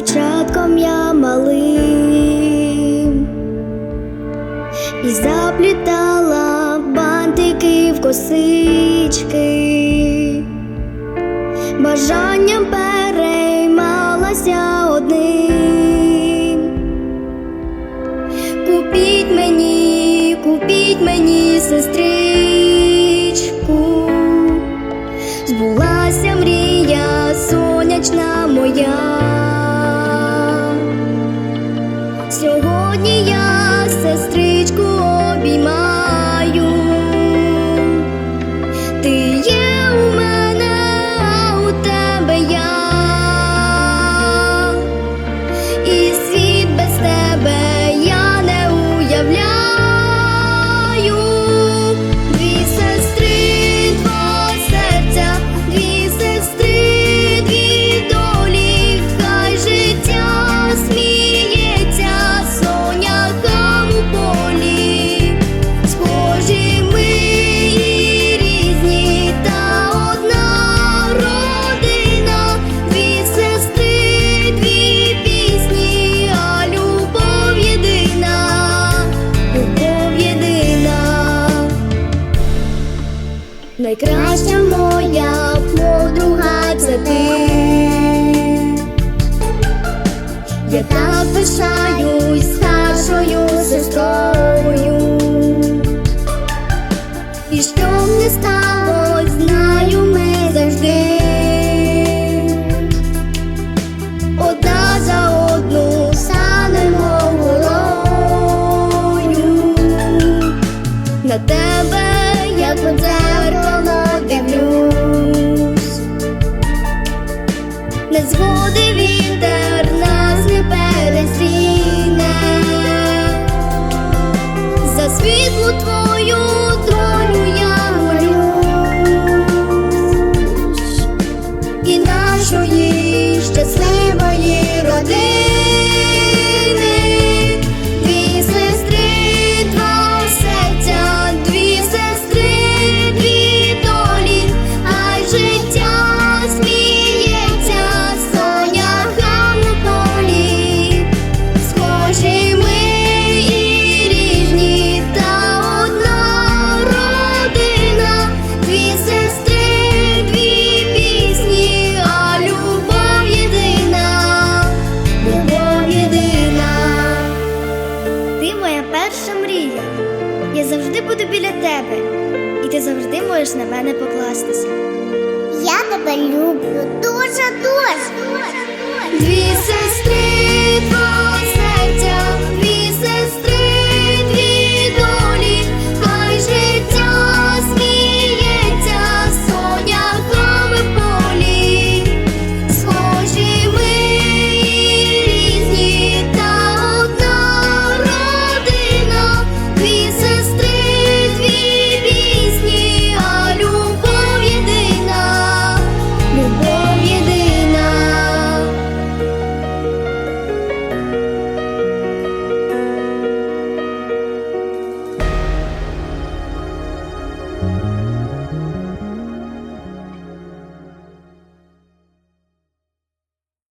дівчатком я малим. І заплітала бантики в косички, бажанням переймалася Найкраща моя подруга це ти. Я так пишаюсь старшою сестрою. І що не сталось, знаю ми завжди. Одна за одну станемо горою. На тебе, як у дзеркало дивлюсь. Не згоди вітер нас не перестріне. За світлу твою долю я молюсь і нашої щасливої родини. для тебе, і ти завжди можеш на мене покластися. Я тебе люблю дуже дуже.